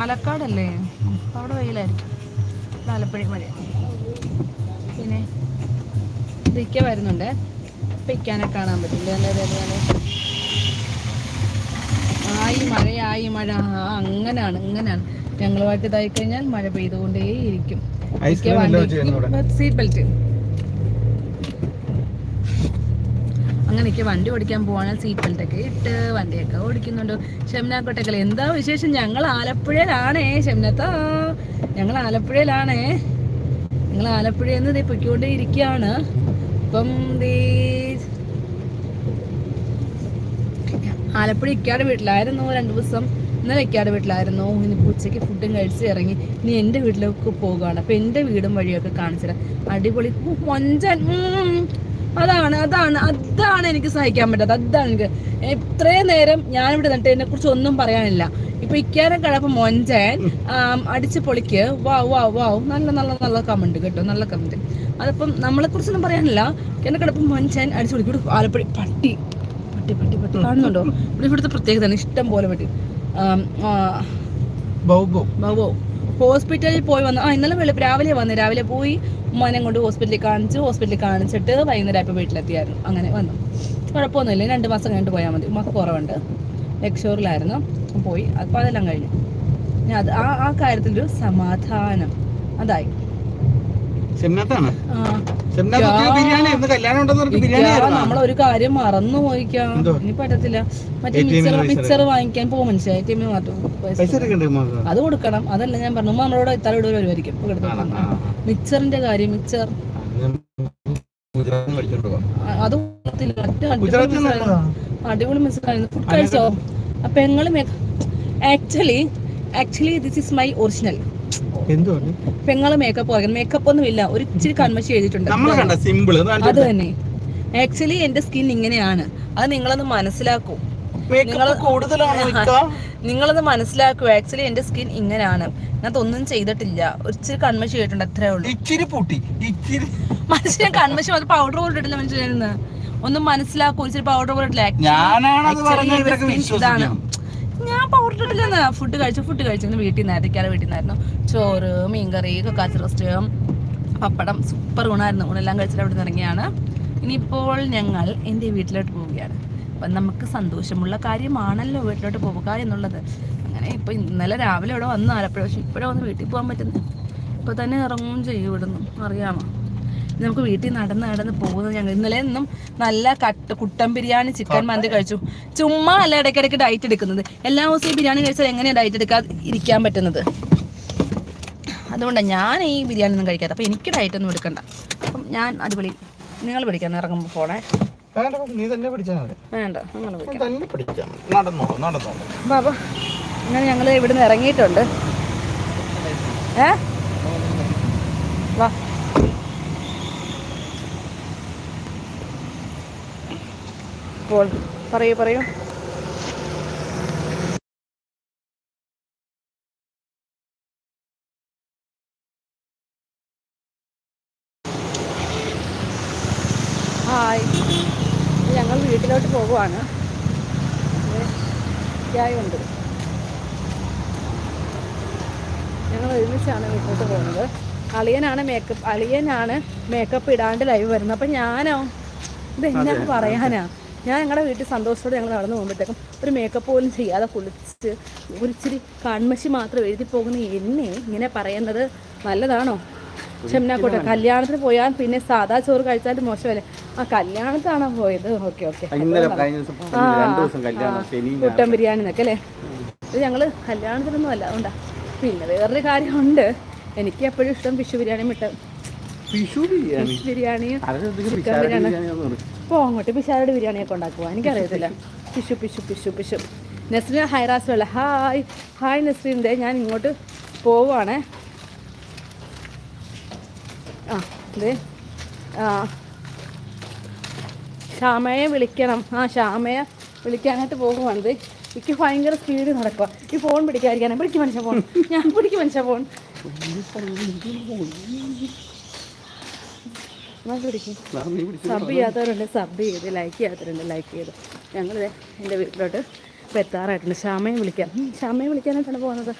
പാലക്കാടല്ലേ? അവിടെ വെയിലായിരിക്കും. ആലപ്പുഴ മഴ പിന്നെ ഇതൊക്കെ വരുന്നുണ്ട്. അപ്പം ഇക്കാനെ കാണാൻ പറ്റില്ല. ആയി മഴയായി മഴ. ആ അങ്ങനാണ് ഇങ്ങനെയാണ് ഞങ്ങളുമായിട്ട് ഇതായി കഴിഞ്ഞാൽ മഴ പെയ്തുകൊണ്ടേയിരിക്കും. സീറ്റ് ബെൽറ്റ് അങ്ങനെ എനിക്ക് വണ്ടി ഓടിക്കാൻ പോവാണ്. സീറ്റ് ബെൽറ്റ് ഒക്കെ ഇട്ട് വണ്ടിയൊക്കെ ഓടിക്കുന്നുണ്ട്. ഷംന കൊട്ടക്കൽ എന്താ വിശേഷം? ഞങ്ങൾ ആലപ്പുഴയിലാണേ. ഷംനത്ത ഞങ്ങൾ ആലപ്പുഴയിലാണേ. ഞങ്ങൾ ആലപ്പുഴയിൽ നിന്ന് ദേ പൊയ്ക്കൊണ്ടേ ഇരിക്കുകയാണ് അപ്പം ദേ ആലപ്പുഴ ഇക്കാട് വീട്ടിലായിരുന്നു രണ്ടു ദിവസം. ഇന്നലെ ഇക്കാട് വീട്ടിലായിരുന്നു. ഇനി ഉച്ചയ്ക്ക് ഫുഡും കഴിച്ച് ഇറങ്ങി. ഇനി എന്റെ വീട്ടിലേക്ക് പോകുകയാണ് അപ്പം എന്റെ വീടും വഴിയൊക്കെ കാണിച്ചുതരാം അടിപൊളി. മൊഞ്ചൻ. അതാണ് അതാണ് അതാണ് എനിക്ക് സഹിക്കാൻ പറ്റാത്ത അതാണ് എനിക്ക് ഇത്രയും നേരം ഞാനിവിടെ നിന്നിട്ട് എന്നെ കുറിച്ച് ഒന്നും പറയാനില്ല. ഇപ്പൊ ഇക്കാനെ കടപ്പം മൊഞ്ചൻ അടിച്ച് പൊളിക്ക്. വാ വാ വാ നല്ല നല്ല നല്ല കമന്റ് കേട്ടോ നല്ല കമന്റ് അതിപ്പം നമ്മളെ കുറിച്ചൊന്നും പറയാനില്ല. എന്നെ കിടപ്പം മൊഞ്ചൻ അടിച്ച് പൊളിക്ക്. ഇവിടെ ആലപ്പുഴ പട്ടി പട്ടി പട്ടി പട്ടി കാണുന്നുണ്ടോ? ഇവിടെ ഇവിടുത്തെ പ്രത്യേകത ഇഷ്ടം പോലെ പട്ടി. ബൗബോ ബൗബോ ബൗ ബൗ. ബാബു ഹോസ്പിറ്റലിൽ പോയി വന്നു ആ ഇന്നലെ വെളുപ്പ് രാവിലെ വന്നു രാവിലെ പോയി ഉമ്മാനെ കൊണ്ട് ഹോസ്പിറ്റലിൽ കാണിച്ചു ഹോസ്പിറ്റലിൽ കാണിച്ചിട്ട് വൈകുന്നേരം ആയപ്പോൾ വീട്ടിലെത്തിയായിരുന്നു. അങ്ങനെ വന്നു. കുഴപ്പമൊന്നുമില്ല. രണ്ട് മാസം കഴിഞ്ഞിട്ട് പോയാൽ മതി. ഉമ്മക്ക് കുറവുണ്ട്. ലക്ഷോറിലായിരുന്നു പോയി. അപ്പോൾ അതെല്ലാം കഴിഞ്ഞു. ഞാൻ അത് ആ ആ കാര്യത്തിലൊരു സമാധാനം. അതായി. ഷംനാഥാണ് ബിരിയാണി ഇന്ന് കല്യാണം ഉണ്ടെന്ന് ബിരിയാണി? നമ്മളൊരു കാര്യം മറന്നു പോയിക്കാം? ഇനി പറ്റത്തില്ല. മറ്റേ മിക്സർ മിക്സർ വാങ്ങിക്കാൻ പോകും ടി മാറ്റും ഉമ്മാക്ക്? അത് കൊടുക്കണം. അതല്ല ഞാൻ പറഞ്ഞു നമ്മളോട് ഇത്താഴ ഇടൂർ വരുമായിരിക്കും. മിക്സറിന്റെ കാര്യം മിക്സർ അത് അടിപൊളി മിക്സറായിരുന്നു ഫുഡ് കഴിച്ചോ? അപ്പൊ പെങ്ങൾ actually actually this is my original പെങ്ങൾ മേക്കപ്പ് കുറയ്ക്കണം മേക്കപ്പ് ഒന്നും ഇല്ല. ഒരു ഇച്ചിരി കൺമശി എഴുതിയിട്ടുണ്ട്. കണ്ട സിമ്പിൾ അത് തന്നെ. ആക്ച്വലി എന്റെ സ്കിൻ ഇങ്ങനെയാണ്. അത് നിങ്ങളൊന്ന് മനസ്സിലാക്കൂ? നിങ്ങളത് മനസ്സിലാക്കൂ. ആക്ച്വലി എന്റെ സ്കിൻ ഇങ്ങനെയാണ്. ഞാൻ ഒന്നും ചെയ്തിട്ടില്ല. ഇച്ചിരി കൺമശി ചെയ്തിട്ടുണ്ട് അത്രേ ഉള്ളൂ. ഇച്ചിരി പൂട്ടി. ഇച്ചിരി. മനുഷ്യൻ കൺമശി അത് പൗഡർ പോലും ഇട്ടിട്ടില്ല മനുഷ്യന്. ഒന്നും മനസ്സിലാക്കൂ. ഇച്ചിരി പൗഡർ പോലും ഇട്ടില്ല ഞാനാണത് ഞാൻ ഇട്ടില്ലെന്ന് ഫുഡ് കഴിച്ചു ഫുഡ് കഴിച്ചു. വീട്ടിൽ നിന്ന് ഇരക്കാതെ വീട്ടിൽ നിന്നായിരുന്നു ചോറ് മീൻകറി കക്കാച്ചി റോസ്റ്റ് പപ്പടം സൂപ്പർ ഊണായിരുന്നു ഊണെല്ലാം കഴിച്ചിട്ട് അവിടെ നിന്ന് ഇറങ്ങിയാണ്. ഇനിയിപ്പോൾ ഞങ്ങൾ എന്റെ വീട്ടിലോട്ട് പോവുകയാണ്. അപ്പം നമുക്ക് സന്തോഷമുള്ള കാര്യമാണല്ലോ വീട്ടിലോട്ട് പോവുക എന്നുള്ളത്. അങ്ങനെ ഇപ്പോൾ ഇന്നലെ രാവിലെ ഇവിടെ വന്നു ആലപ്പുഴ പക്ഷെ ഇപ്പോഴാണ് ഒന്ന് വീട്ടിൽ പോകാൻ പറ്റുന്നത്. ഇപ്പോൾ തന്നെ ഇറങ്ങുകയും ചെയ്യും ഇവിടുന്ന്. അറിയാമോ? നമുക്ക് വീട്ടിൽ നടന്ന് നടന്ന് പോകുന്നത് ഞങ്ങൾ. ഇന്നലെ നിന്നും നല്ല കട്ട് കുട്ടൻ ബിരിയാണി ചിക്കൻ മന്തി കഴിച്ചു. ചുമ്മാ അല്ല ഇടയ്ക്കിടയ്ക്ക് ഡയറ്റ് എടുക്കുന്നത്. എല്ലാ ദിവസവും ബിരിയാണി കഴിച്ചാൽ എങ്ങനെയാണ് ഡയറ്റ് എടുക്കാതെ ഇരിക്കാൻ പറ്റുന്നത്? അതുകൊണ്ടാണ് ഞാൻ ഈ ബിരിയാണി ഒന്നും കഴിക്കാത്ത. അപ്പം എനിക്ക് ഡയറ്റ് ഒന്നും എടുക്കണ്ട. അപ്പം ഞാൻ അടിപൊളി. നിങ്ങൾ പിടിക്കാൻ ഇറങ്ങുമ്പോൾ പോണേ. നീ തന്നെ പിടിച്ചാൽ മതി. വേണ്ട നിങ്ങൾ പിടിക്കാം തന്നെ പിടിക്കാം നടന്നോളൂ നടന്നോളൂ. ബാബാ അങ്ങനെ ഞങ്ങൾ ഇവിടുന്ന് ഇറങ്ങിയിട്ടുണ്ട്. ഏ? വാ. അപ്പോൾ പറയൂ പറയൂ. ഹായ്. ഞങ്ങൾ വീട്ടിലോട്ട് പോകുവാണ്. ഉണ്ട് ഞങ്ങൾ ഒരുമിച്ചാണ് വീട്ടിലോട്ട് പോകുന്നത്. അളിയനാണ് മേക്കപ്പ് അളിയനാണ് മേക്കപ്പ് ഇടാണ്ട് ലൈവ് വരുന്നത്. അപ്പം ഞാനോ? ഇതെന്നാ പറയാനാണ് പറയാനാ? ഞാൻ ഞങ്ങളുടെ വീട്ടിൽ സന്തോഷത്തോടെ ഞങ്ങൾ നടന്നു പോകുമ്പോഴത്തേക്കും ഒരു മേക്കപ്പ് പോലും ചെയ്യാതെ കുളിച്ച് ഒരിച്ചിരി കൺമശി മാത്രം എഴുതി പോകുന്ന എന്നെ ഇങ്ങനെ പറയുന്നത് നല്ലതാണോ? ഷംനാക്കോട്ടെ കല്യാണത്തിന് പോയാൽ പിന്നെ സാധാ ചോറ് കഴിച്ചാലും മോശമല്ലേ? ആ കല്യാണത്താണോ പോയത്? Okay okay. കുട്ടൻ ബിരിയാണി എന്നൊക്കെ അല്ലേ? ഇത് ഞങ്ങൾ കല്യാണത്തിനൊന്നും അല്ല അതുകൊണ്ടാ. പിന്നെ വേറൊരു കാര്യമുണ്ട്. എനിക്ക് എപ്പോഴും ഇഷ്ടം ഫിഷ് ബിരിയാണി? മിട്ട ഫിഷ് ബിരിയാണി ചിക്കൻ ബിരിയാണി. പോ അങ്ങോട്ട് പിശാരുടെ ബിരിയാണിയൊക്കെ ഉണ്ടാക്കുക എനിക്കറിയത്തില്ല. പിശു പിശു പിശു പിശു. നസ്രീൻ ഹൈറാസ് വെള്ള ഹായ്. ഹായ് നസ്രീന്റെ ഞാൻ ഇങ്ങോട്ട് പോവുകയാണേ ആ ഇതേ ആ. ശ്യാമയെ വിളിക്കണം. ആ ശ്യാമയെ വിളിക്കാനായിട്ട് പോകുവാണിത് എനിക്ക് ഭയങ്കര സ്പീഡ് നടക്കുക ഈ ഫോൺ പിടിക്കാതിരിക്കാനാണ് പിടിക്കും മനുഷ്യ ഫോൺ ഞാൻ പിടിക്കും മനുഷ്യ ഫോൺ എന്നാ പിടിക്കും നാ നീ പിടിച്ച് സബ് ചെയ്യാത്തവരുണ്ട് സബ് ചെയ്ത് ലൈക്ക് ചെയ്യാത്തവരുണ്ട് ലൈക്ക് ചെയ്ത്. ഞങ്ങൾ എന്റെ വീട്ടിലോട്ട് ഇപ്പോൾ എത്താറായിട്ടുണ്ട് ശ്യാമയെ വിളിക്കാം ശ്യാമയെ വിളിക്കാനായിട്ടാണ് പോകുന്നത്.